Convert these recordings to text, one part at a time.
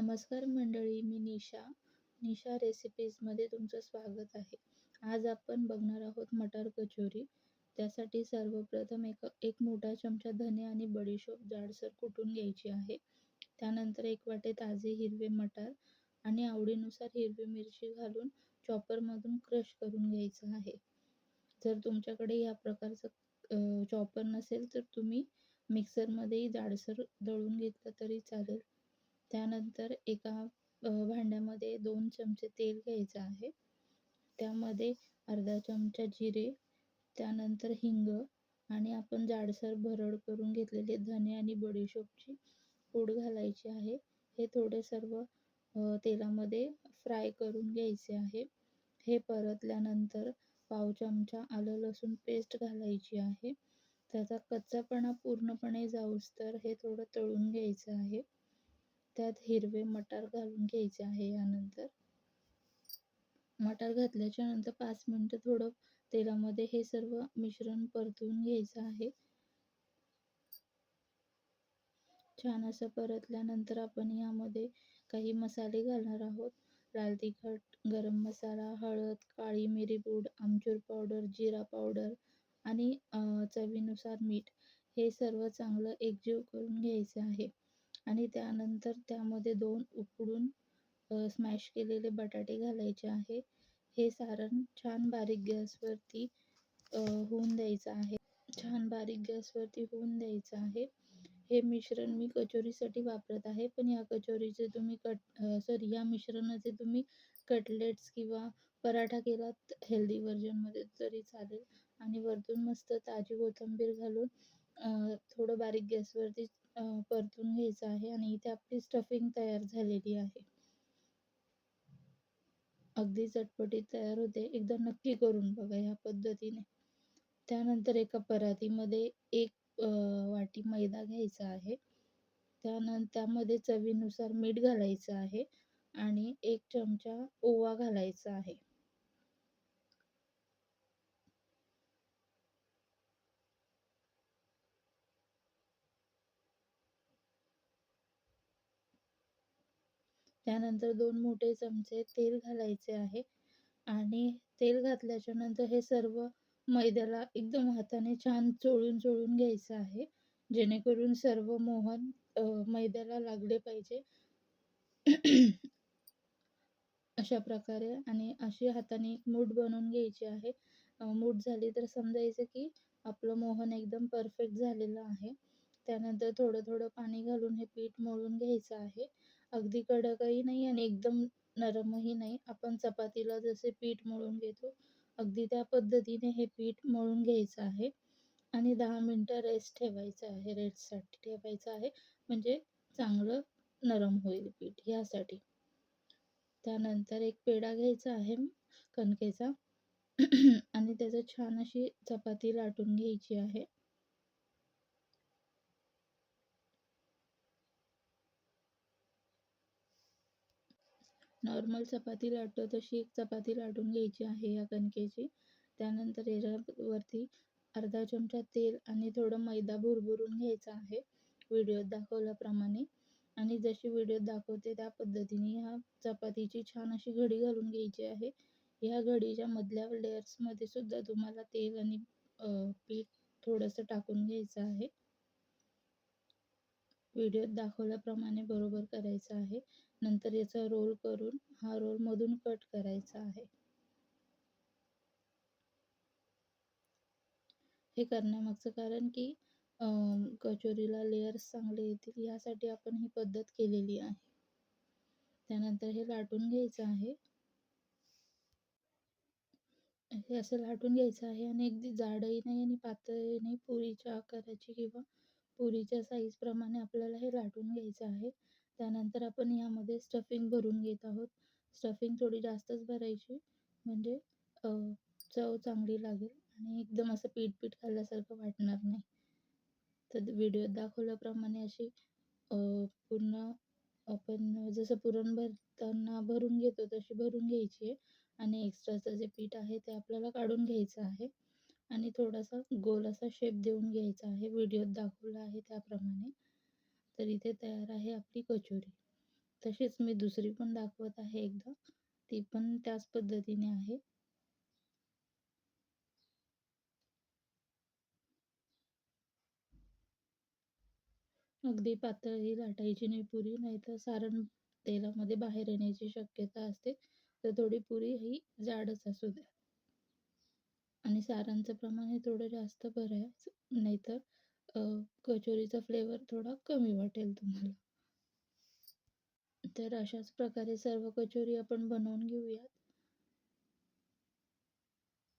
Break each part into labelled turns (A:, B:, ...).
A: नमस्कार मंडळी मी निशा. निशा रेसिपीजमध्ये तुमचं स्वागत आहे. आज आपण बघणार आहोत मटार कचोरी. त्यासाठी सर्वप्रथम एक एक मोठा चमचा धने आणि बडीशोप जाडसर कुटून घ्यायची आहे. त्यानंतर एक वाटे ताजे हिरवे मटार आणि आवडीनुसार हिरवी मिरची घालून चॉपरमधून क्रश करून घ्यायचं आहे. जर तुमच्याकडे या प्रकारचं चॉपर नसेल तर तुम्ही मिक्सरमध्येही जाडसर दळून घेतलं तरी चालेल. त्यानंतर एका भांड्यामध्ये दोन चमचे तेल घ्यायचं आहे. त्यामध्ये अर्धा चमचा जिरे त्यानंतर हिंग आणि आपण जाडसर भरड करून घेतलेले धने आणि बडीशोपची पूड घालायची आहे. हे थोडे सर्व तेलामध्ये फ्राय करून घ्यायचे आहे. हे परतल्यानंतर पाव चमचा आलं लसूण पेस्ट घालायची आहे. त्याचा कच्चापणा पूर्णपणे जाऊस तर हे थोडं तळून घ्यायचं आहे. त्यात हिरवे मटार घालून घ्यायचे आहे यानंतर. मटार घातल्याच्या नंतर पाच मिनटं थोडं तेलामध्ये हे सर्व मिश्रण परतून घ्यायचं आहे. छान असं परतल्यानंतर आपण यामध्ये काही मसाले घालणार आहोत. लाल तिखट गरम मसाला हळद काळी मिरी पूड आमचूर पावडर जिरा पावडर आणि चवीनुसार मीठ हे सर्व चांगलं एकजीव करून घ्यायचं आहे. आणि त्यानंतर त्यामध्ये दोन उकडून स्मॅश केलेले बटाटे घालायचे आहे. हे सारण छान बारीक गॅसवरती होऊन द्यायचं आहे. छान बारीक गॅसवरती होऊन द्यायचं आहे. हे मिश्रण मी कचोरीसाठी वापरत आहे. पण या कचोरीचे तुम्ही कट सॉरी या मिश्रणाचे तुम्ही कटलेट्स किंवा पराठा केलात हेल्दी व्हर्जनमध्ये तरी चालेल. आणि वरतून मस्त ताजी कोथिंबीर घालून थोडं बारीक गॅसवरती परतून घ्यायचं आहे आणि इथे आपली स्टफिंग तयार झालेली आहे. अगदी चटपटीत तयार होते. एकदा नक्की करून बघा ह्या पद्धतीने. त्यानंतर एका परातीमध्ये एक वाटी मैदा घ्यायचा आहे. त्यानंतर त्यामध्ये चवीनुसार मीठ घालायचं आहे आणि एक चमचा ओवा घालायचा आहे. त्यानंतर दोन मोठे चमचे तेल घालायचे आहे. आणि तेल घातल्याच्या नंतर हे सर्व मैद्याला एकदम हाताने छान चोळून चोळून घ्यायचं आहे. जेणेकरून सर्व मोहन मैद्याला लागले पाहिजे. अशा प्रकारे आणि अशी हाताने एक मूठ बनवून घ्यायची आहे. मूठ झाली तर समजायचं की आपलं मोहन एकदम परफेक्ट झालेलं आहे. त्यानंतर थोडं थोडं पाणी घालून हे पीठ मळून घ्यायचं आहे. अगदी कडकही नाही आणि एकदम नरमही नाही. आपण चपातीला जसे पीठ मळून घेतो अगदी त्या पद्धतीने हे पीठ मळून घ्यायचं आहे. आणि दहा मिनटं रेस्ट ठेवायचं आहे. रेस्टसाठी ठेवायचं आहे. म्हणजे चांगलं नरम होईल पीठ ह्यासाठी. त्यानंतर एक पेढा घ्यायचा आहे कणकेचा. आणि त्याचं छान अशी चपाती लाटून घ्यायची आहे. नॉर्मल चपाती लाटतो तशी एक चपाती लाटून घ्यायची आहे या कणकेची. त्यानंतर याच्यावरती अर्धा चमचा तेल आणि थोडं मैदा भुरभुरून घ्यायचा आहे. व्हिडिओत दाखवल्याप्रमाणे. आणि जशी व्हिडिओत दाखवते त्या पद्धतीने ह्या चपातीची छान अशी घडी घालून घ्यायची आहे. ह्या घडीच्या मधल्या लेअर्समध्ये सुद्धा तुम्हाला तेल आणि पीठ थोडंसं टाकून घ्यायचं आहे. व्हिडिओत दाखवल्याप्रमाणे बरोबर करायचं आहे. नंतर याचा रोल करून हा रोल मधून कट करायचा आहे. हे करण्यामागचं कारण की कचोरीला लेयर्स चांगले येतील यासाठी आपण ही पद्धत केलेली आहे. त्यानंतर हे लाटून घ्यायचं आहे. हे असं लाटून घ्यायचं आहे आणि अगदी जाडही नाही आणि पातळही नाही पुरीच्या आकाराची किंवा पुरीच्या साईजप्रमाणे आपल्याला हे लाटून घ्यायचं आहे. त्यानंतर आपण यामध्ये स्टफिंग भरून घेत आहोत. स्टफिंग थोडी जास्तच भरायची म्हणजे चव चांगली लागेल आणि एकदम असं पीठ पीठ खाल्ल्यासारखं वाटणार नाही. तर व्हिडिओत दाखवल्याप्रमाणे अशी पूर्ण आपण जसं पुरण भरताना भरून घेतो तशी भरून घ्यायची आहे. आणि एक्स्ट्राचं जे पीठ आहे ते आपल्याला काढून घ्यायचं आहे. आणि थोडासा गोल असा शेप देऊन घ्यायचा आहे. व्हिडिओत दाखवला आहे त्याप्रमाणे. तर इथे तयार आहे आपली कचोरी. तशीच मी दुसरी पण दाखवत आहे एकदा. ती पण त्याच पद्धतीने आहे. अगदी पातळी लाटायची नाही पुरी नाहीतर सारण तेलामध्ये बाहेर येण्याची शक्यता असते. तर थोडी पुरी ही जाडच असू द्या. आणि सारांचं प्रमाण हे थोडं जास्त भरायचं नाहीतर कचोरीचा फ्लेवर थोडा कमी वाटेल तुम्हाला. तर अशाच प्रकारे सर्व कचोरी आपण बनवून घेऊयात.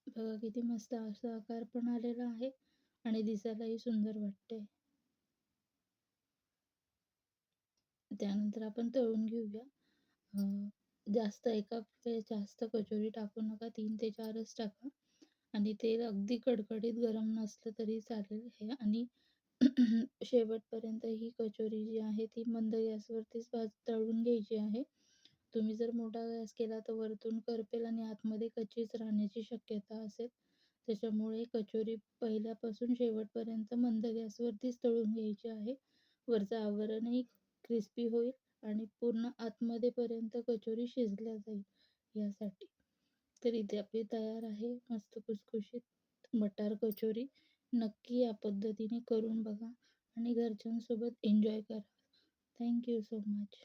A: बघा किती मस्त असा आकार पण आलेला आहे आणि दिसायलाही सुंदर वाटते त्यानंतर आपण तळून घेऊया. जास्त एका जास्त कचोरी टाकू नका तीन ते चारच टाका. आणि तेल अगदी कडकडीत गरम नसलं तरी चालेल हे. आणि शेवटपर्यंत ही कचोरी जी आहे ती मंद गॅसवरतीच भाज तळून घ्यायची आहे. तुम्ही जर मोठा गॅस केला तर वरतून करपेल आणि आतमध्ये कच्चीच राहण्याची शक्यता असेल. त्याच्यामुळे कचोरी पहिल्यापासून शेवटपर्यंत मंद गॅसवरतीच तळून घ्यायची आहे. वरचं आवरणही क्रिस्पी होईल आणि पूर्ण आतमध्ये पर्यंत कचोरी शिजल्या जाईल यासाठी. तर इथे आपली तयार आहे मस्त खुसखुशीत मटार कचोरी. नक्की या पद्धतीने करून बघा आणि घरच्यांसोबत एन्जॉय करा. Thank you so much